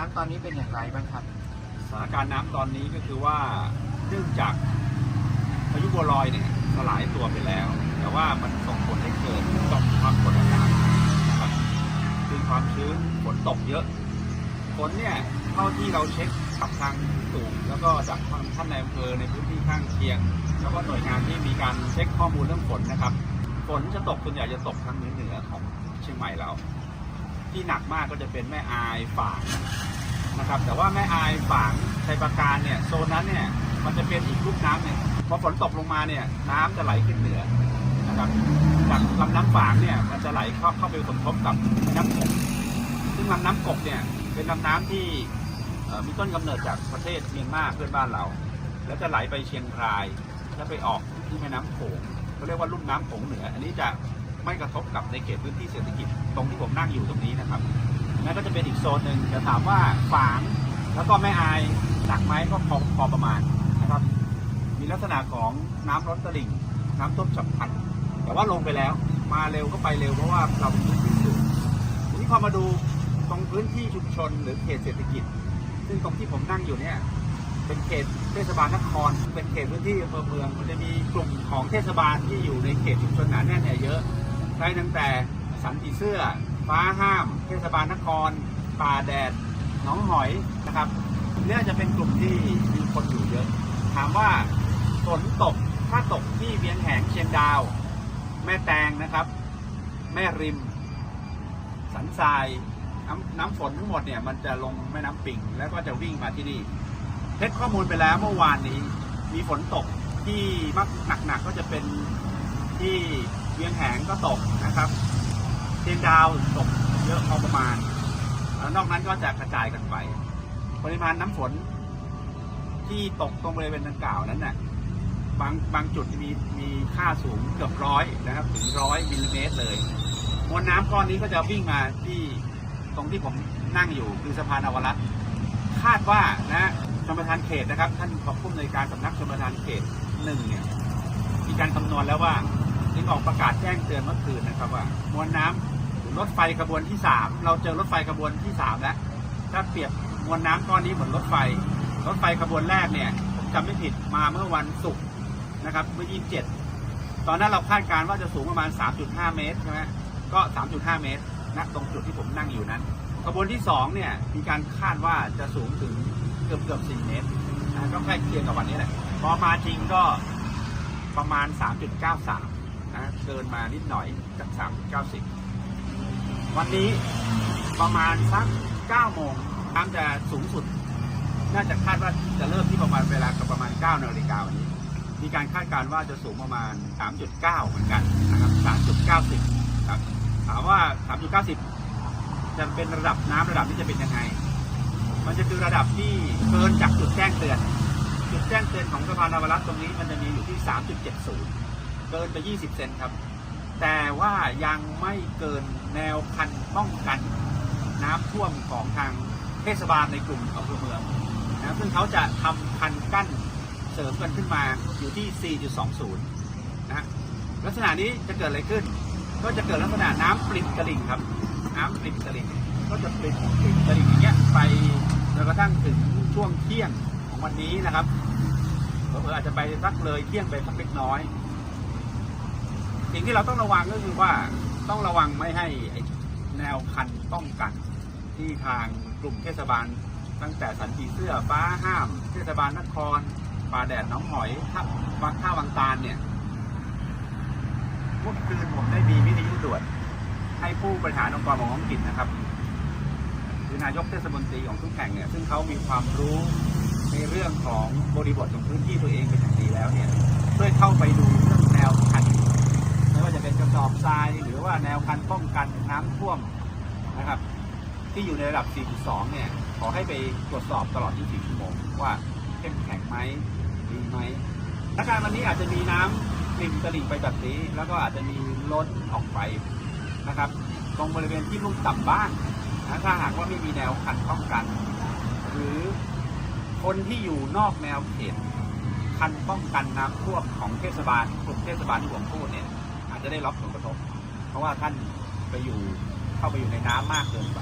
น้ำตอนนี้เป็นอย่างไรบ้างครับ สถานการณ์น้ำตอนนี้ก็คือว่าเนื่องจากพายุบัวลอยเนี่ยสลายตัวไปแล้ว แต่ว่ามันส่งผลให้เกิดหย่อมความกดอากาศนะครับคือความชื้นฝนตกเยอะฝนเนี่ยเท่าที่เราเช็คกับทางสูงแล้วก็จากทางท่านในอำเภอในพื้นที่ข้างเคียง แล้วก็หน่วยงานที่มีการเช็คข้อมูลเรื่องฝนนะครับฝนจะตกส่วนใหญ่จะตกทางเหนือเหนือของเชียงใหม่เรา ที่หนักมากก็จะเป็นแม่อายฝางนะครับ แต่ว่าแม่อายฝางชัยปราการเนี่ยโซนนั้นเนี่ยมันจะเป็นอีกลูกน้ำเนี่ยพอฝนตกลงมาเนี่ยน้ำจะไหลขึ้นเหนือนะครับจากลำน้ำฝางเนี่ยมันจะไหลเข้าเข้าไปสมทบกับน้ำกบซึ่งลำน้ำกบเนี่ยเป็นลำน้ำที่มีต้นกำเนิดจากประเทศเมียนมาเพื่อนบ้านเรา แล้วจะไหลไปเชียงรายแล้วไปออกที่แม่น้ำโขงเขาเรียกว่าลุ่มน้ำโขงเหนือ อันนี้จะ ไม่กระทบกับในเขตพื้นที่เศรษฐกิจตรงที่ผมนั่งอยู่ตรงนี้นะครับนั่นก็จะเป็นอีกโซนหนึ่งจะถามว่าฝางแล้วก็แม่อายหนักไหมก็พอพอประมาณนะครับ มีลักษณะของน้ำล้อนตลิ่ง น้ำท่วมฉับพลันแต่ว่าลงไปแล้ว มาเร็วก็ไปเร็วเพราะว่าเราเป็นพื้นที่สูงทีนี้พอมาดูตรงพื้นที่ชุมชนหรือเขตเศรษฐกิจ ซึ่งตรงที่ผมนั่งอยู่เนี่ยเป็นเขตเทศบาลนคร เป็นเขตพื้นที่อำเภอเมือง มันจะมีกลุ่มของเทศบาลที่อยู่ในเขตชุมชนหนาแน่นเนี่ยเยอะ ได้ตั้งแต่สันติเสื้อ ฟ้าห้าม เทศบาลนคร ป่าแดดหนองหอยนะครับเนี่ยจะเป็นกลุ่มที่มีคนอยู่เยอะ ถามว่าฝนตกถ้าตกที่เวียงแหงเชียงดาว แม่แตงนะครับ แม่ริม สันทรายน้ำน้ำฝนทั้งหมดเนี่ยมันจะลงแม่น้ำปิงแล้วก็จะวิ่งมาที่นี่เช็คข้อมูลไปแล้วเมื่อวานนี้ มีฝนตกที่มักหนักๆก็จะเป็นที่ เวียงแหงก็ตกนะครับเชียงดาวตกเยอะพอประมาณแล้วนอกนั้นก็จะกระจายกันไป ปริมาณน้ำฝน ที่ตกตรงบริเวณดังกล่าวนั้นน่ะบางบางจุดมีมีค่าสูงเกือบร้อยนะครับ ถึงร้อยมิลลิเมตรเลยมวลน้ำก้อนนี้ก็จะวิ่งมาที่ตรงที่ผมนั่งอยู่คือสะพานอวรัตคาดว่านะชมประทานเขตนะครับ ท่านขอบผู้อำนการสำนักชมประทานเขตหนึ่งเนี่ยมีการคำนวณแล้วว่า ที่ออกประกาศแจ้งเตือนเมื่อคืนนะครับว่ามวลน้ำหรือรถไฟขบวนที่สามเราเจอรถไฟขบวนที่สามแล้ว ถ้าเปรียบมวลน้ำก้อนนี้เหมือนรถไฟ รถไฟขบวนแรกเนี่ยผมจำไม่ผิดมาเมื่อวันศุกร์นะครับเมื่อ 27 ตอนนั้นเราคาดการณ์ว่าจะสูงประมาณ 3.5 เมตรใช่ไหมก็ 3.5 เมตรณตรงจุดที่ผมนั่งอยู่นั้นขบวนที่สองเนี่ยมีการคาดว่าจะสูงถึงเกือบเกือบ4เมตรนะก็ใกล้เคียงกับวันนี้แหละพอมาจริงก็ประมาณ 3.93 นะเกินมานิดหน่อยจาก3.90วันนี้ประมาณสัก9โมงน้ำจะสูงสุด น่าจะคาดว่าจะเริ่มที่ประมาณเวลากับประมาณ9นาฬิกาวันนี้ มีการคาดการณ์ว่าจะสูงประมาณ3.9เหมือนกันนะครับ3.90ครับถามว่า3.90จะเป็นระดับน้ำระดับนี้จะเป็นยังไง มันจะคือระดับที่เกินจากจุดแจ้งเตือน จุดแจ้งเตือนของสะพานนวรัตน์ตรงนี้มันจะมีอยู่ที่ 3.70 เกินไป 20 เซนครับ แต่ว่ายังไม่เกินแนวคันป้องกัน น้ำท่วมของทางเทศบาลในกลุ่มอำเภอเมืองนะซึ่งเขาจะทำคันกั้นเสริมกันขึ้นมาอยู่ที่ 4.20 นะฮะลักษณะนี้จะเกิดอะไรขึ้น ก็จะเกิดลักษณะน้ำปริ่มตลิ่งครับ น้ำปริ่มตลิ่งก็จะปริ่มปริ่มตลิ่งอย่างเงี้ยไปจนกระทั่งถึงช่วงเที่ยงของวันนี้นะครับเผออาจจะไปสักเลยเที่ยงไปสักเล็กน้อย สิ่งที่เราต้องระวังก็คือว่าต้องระวังไม่ให้แนวคันป้องกัน ที่ทางกลุ่มเทศบาล ตั้งแต่สันติเสื้อฟ้าห้าม เทศบาลนครป่าแดดน้องหอยท่าวังท่าวังตาลเนี่ยเมื่อคืนผมได้มีวิทยุด่วนให้ผู้บริหารองค์กรปกครองท้องถิ่นนะครับคือนายกเทศมนตรีของทุกแห่งเนี่ยซึ่งเขามีความรู้ในเรื่องของบริบทของพื้นที่ตัวเองเป็นอย่างดีแล้วเนี่ยช่วยเข้าไปดูเรื่อง แนวคันป้องกันน้ำท่วมนะครับ ที่อยู่ในระดับ 4.2 เนี่ย ขอให้ไปตรวจสอบตลอด 24 ชั่วโมงว่าเข้มแข็งไหมดีไหมสถานการณ์วันนี้อาจจะมีน้ำริมตลิ่งไปแบบนี้ แล้วก็อาจจะมีล้นออกไปนะครับ ตรงบริเวณที่ลุ่มต่ำบ้างนะถ้าหากว่าไม่มีแนวคันป้องกัน หรือคนที่อยู่นอกแนวเขตคันป้องกันน้ำท่วมของเทศบาลกลุ่มเทศบาลที่ผมพูดเนี่ยอาจจะได้รับผลกระทบ เพราะว่าท่านไปอยู่เข้าไปอยู่ในน้ำมากเกินไป